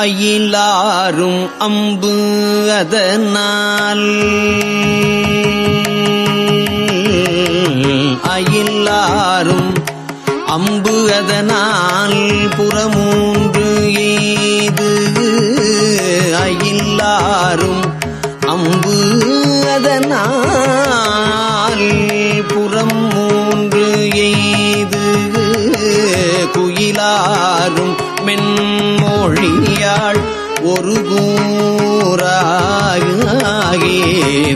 அயிலாரும் அம்பு அதனால். அயிலாரும் அம்பு அதனால் புறமூன்று ஏது அயிலாரும் அம்பு அதனால் புறம் மூன்று எய்து. குயிலாரும் மென் மொழியாள் ஒரு கூறாகே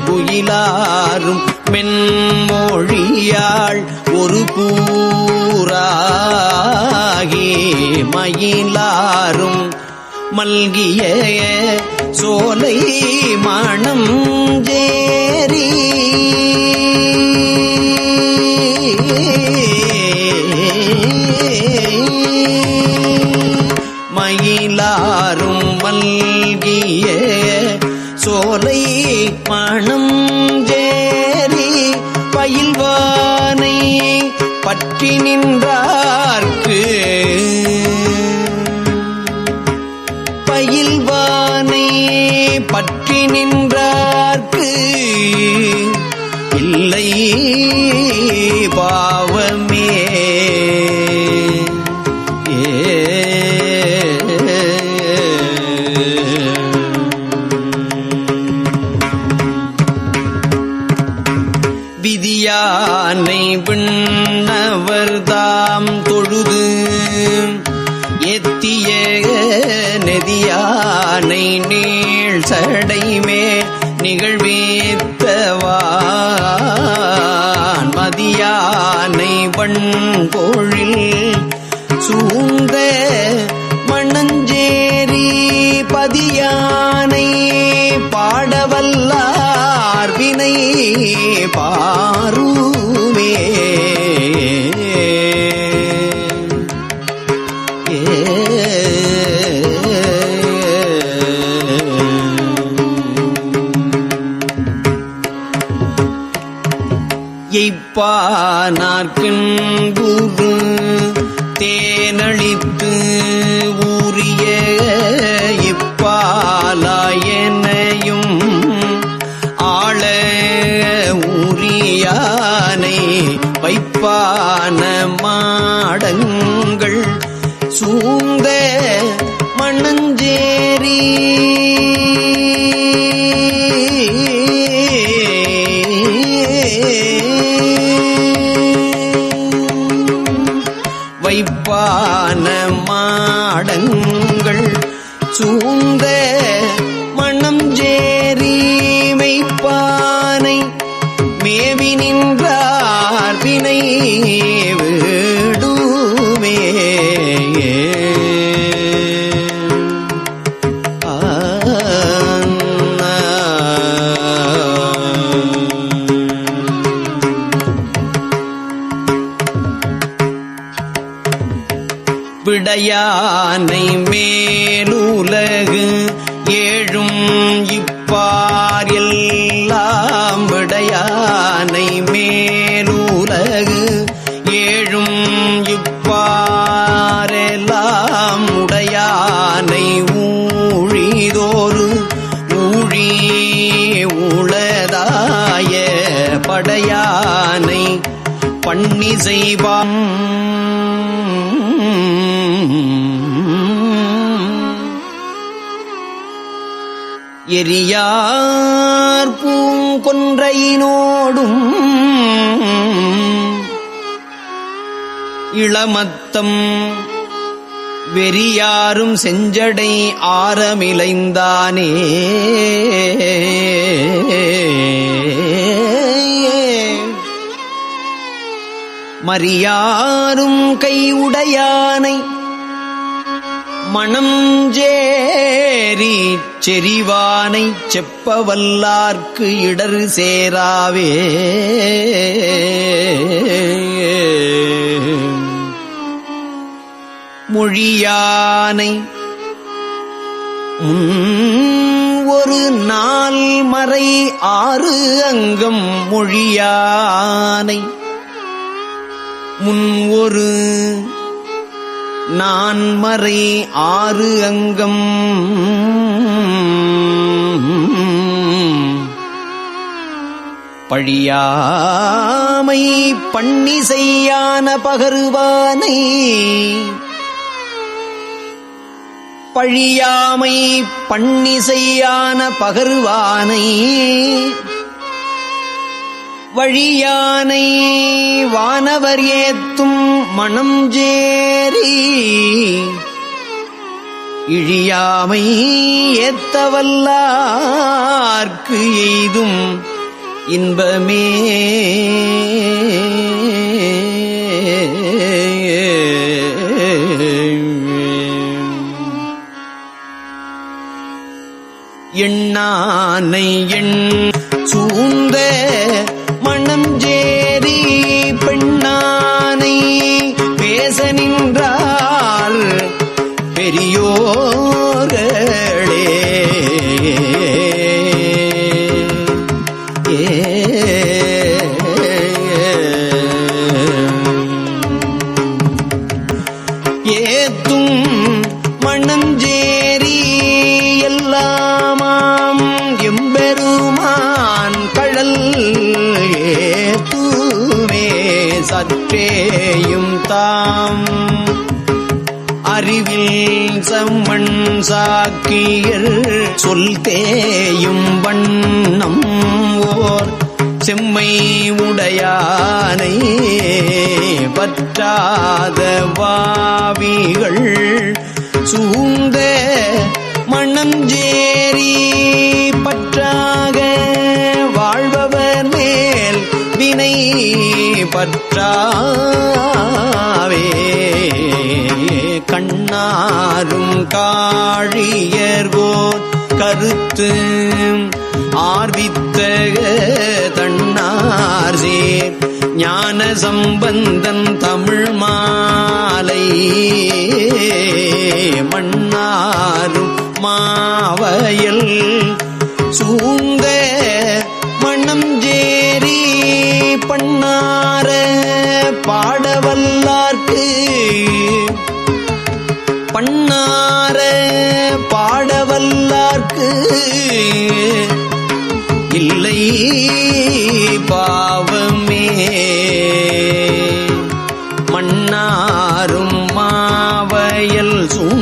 குயிலாரும் மென்மொழியாள் ஒரு கூறாகே மயிலாரும் மல்கிய சோலை மணம் ஜேரீ. நீடிய சோலை மணம் ஜேரி பயில்வானை பற்றி நின்றார்க்கு. பயில்வானை பற்றி நின்றார்க்கு. இல்லை விண்ணவர்தாம் தொழுது. எத்திய நெதியானை நீள் சடைமே நிகழ்வேத்தவான். மதியானை வண்பொழில் சூந்த மணஞ்சேரி பதியானை பாடவல்லார் வினை பாரூ में யானை மேலுலகு ஏழும் இப்பார் எல்லாம் விடையானை மேலுலகு ஏழும் இப்பாரெல்லாம் உடையானை ஊழிதோறு ஊழி உளதாய படையானை பண்ணி செய்வாம் எரியார் பூங்கொன்றையினோடும் இளமத்தம் வெறியாரும் செஞ்சடை ஆரமிளைந்தானே. மரியாரும் கையுடையானை மணஞ்சேரி செறிவானை செப்பவல்லார்க்கு இடர் சேராவே. மொழியானை ஒரு நாள் மறை ஆறு அங்கம் மொழியானை. முன் ஒரு நான்மறை ஆறு அங்கம். பழியாமை பண்ணி செய்யான பகருவானை. பழியாமை பண்ணி செய்யான பகருவானை. வழியானை வானவர் ஏத்தும் மனம் ஜேரி இழியாமை ஏத்தவல்லார்க்கு எய்தும் இன்பமே. எண்ணானை எண் சூந்த சற்றேயும் தாம். அறிவில் சம்மண் சாக்கியர் சொல் தேயும் வண்ணம் ஓர் செம்மை உடையானை பற்றாத வாவிகள் சூழ்ந்த மண்ணஞ்சேரி பற்றாக வாழ்பவர் மேல் வினை பற்றாவே கண்ணாரும் காழியர்வோர் கருத்து ஆர்வித்த தன்னார் சேர். ஞான சம்பந்தன் தமிழ் மாலை மண்ணாரும் மாவயல் சூழ்ந்த பாடவல்லார்க்கு பண்ணார பாடவல்லார்க்கு இல்லை பாவமே. மன்னாரும் மாவயல் சூழ்ந்த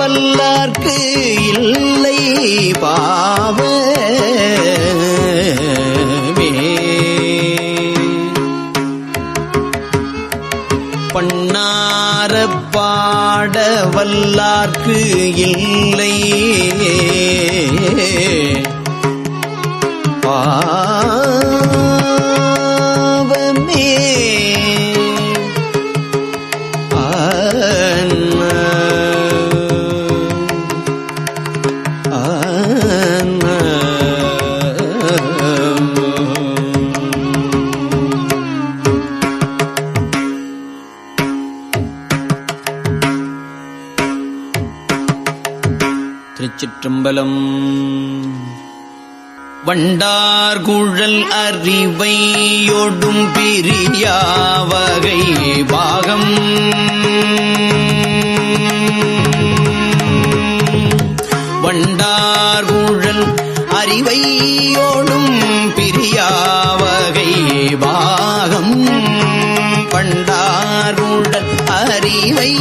வல்லார்க்கு இல்லை பாவமே பண்ணார பாட வல்லார்க்கு இல்லை. வண்டார் குழல் அறிவையொடும் பிரியாவகை பாகம். வண்டார் குழல் அறிவையோடும் பிரியாவகை பாகம். பண்டாருடல் அறிவை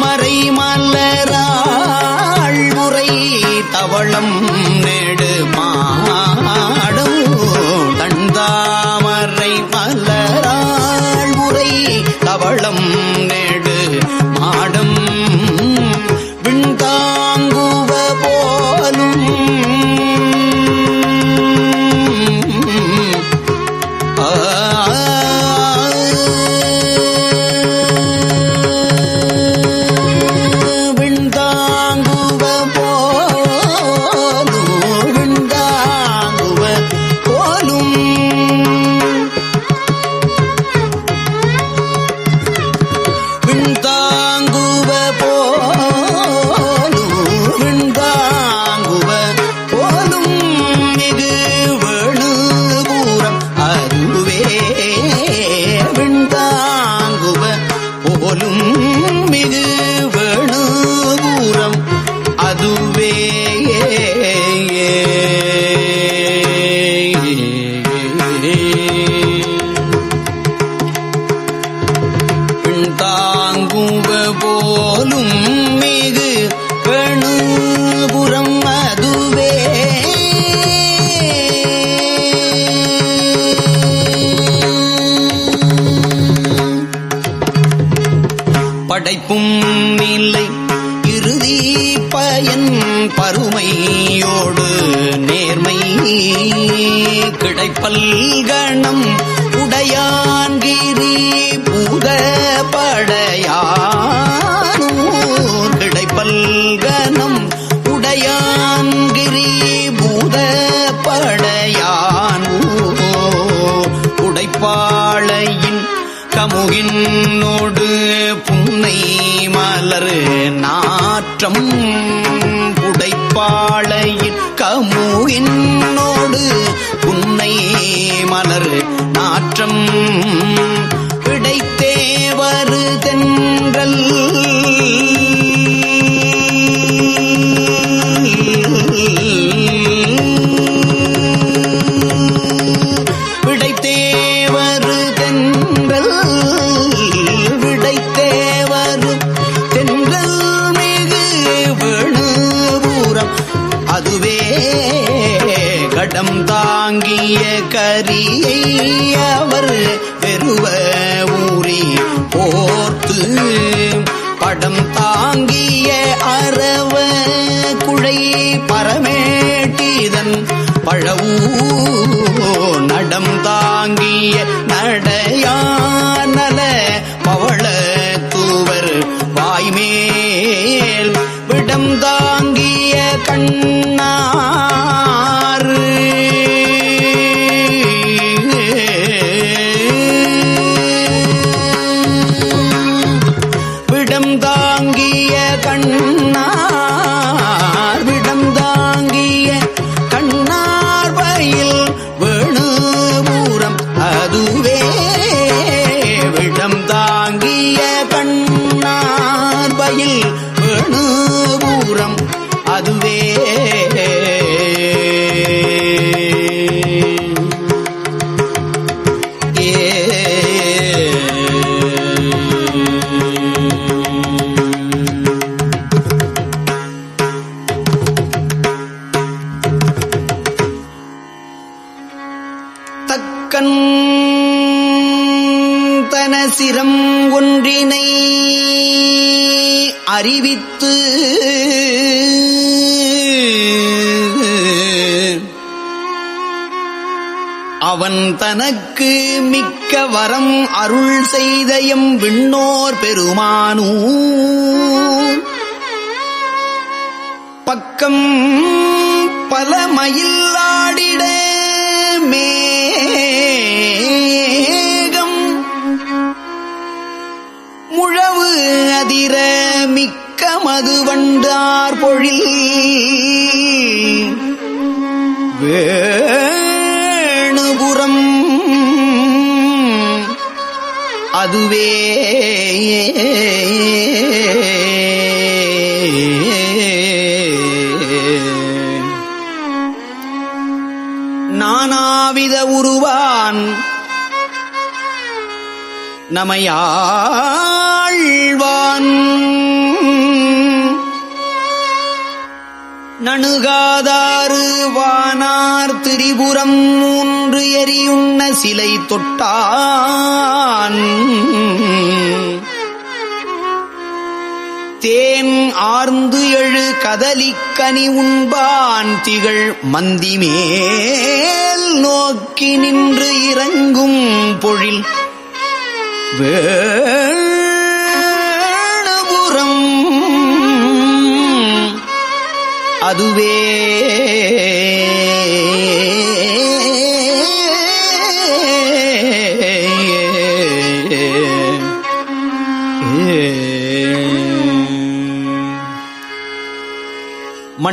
María. கமுகின்னோடு புன்னை மலர் நாற்றம் புடைப்பாளையில் கமுகின்னோடு புன்னை மலர் நாற்றம் பிடைத்தேவரு தென்றல் கடம் தாங்கிய கரியை அவர் பெருவ ஊறி போர்த்து. படம் தாங்கிய அரவ குழை பரமேட்டிதன் பழவூ. நடம் தாங்கிய நடையானல பவள தூவர் வாய்மேல். விடம் தாங்கிய கண்ணா தன சிரம் ஒன்றினை அறிவித்து அவன் தனக்கு மிக்க வரம் அருள் செய்தயம் விண்ணோர் பெருமானூர். பக்கம் பல மயிலாடிட மனதிர மிக்க மதுவண்டார் பொழில். வேணுபுறம் அதுவே நானாவித உருவான். நமையா நணுகாதாறு வானார் திரிபுரம் மூன்று எரியுண்ண சிலை தொட்டான். தேன் ஆர்ந்து எழு கதலிக்கனி உண்பான். திகழ் மந்திமேல் நோக்கி நின்று இறங்கும் பொழில் வே அதுவே.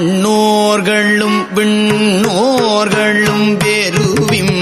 மண்ணோர்களும் விண்ணோர்களும் பெருவிம்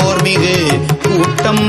போர்மிகு கூட்டம்.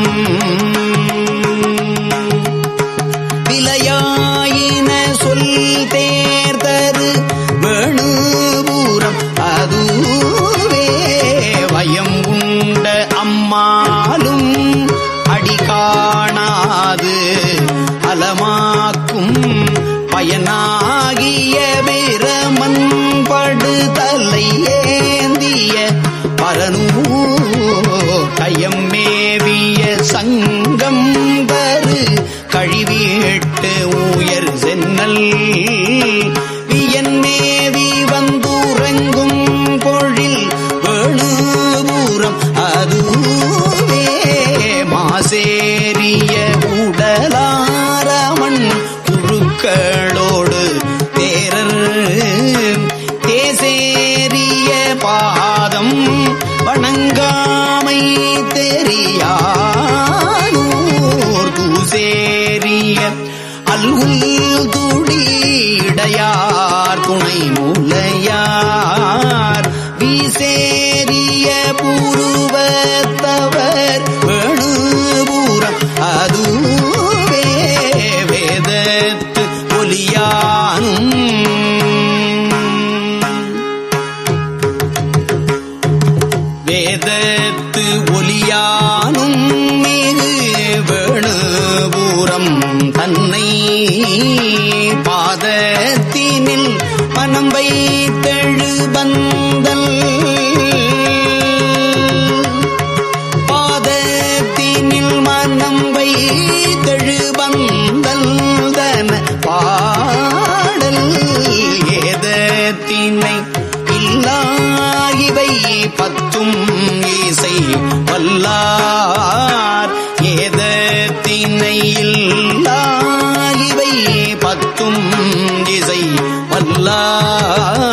சேரலாராமன் குழுக்களோடு தேரர் தேசேரிய பாதம் வணங்காமை தெரியானூர் தூசேரிய அல்குல் துடியடையார் துணை மூலை வேதத்து ஒலியானும் மீது வேணுபூரம் தன்னை பாதத்தினில் மனம் வைத்தெழு பந்தல் அல்லா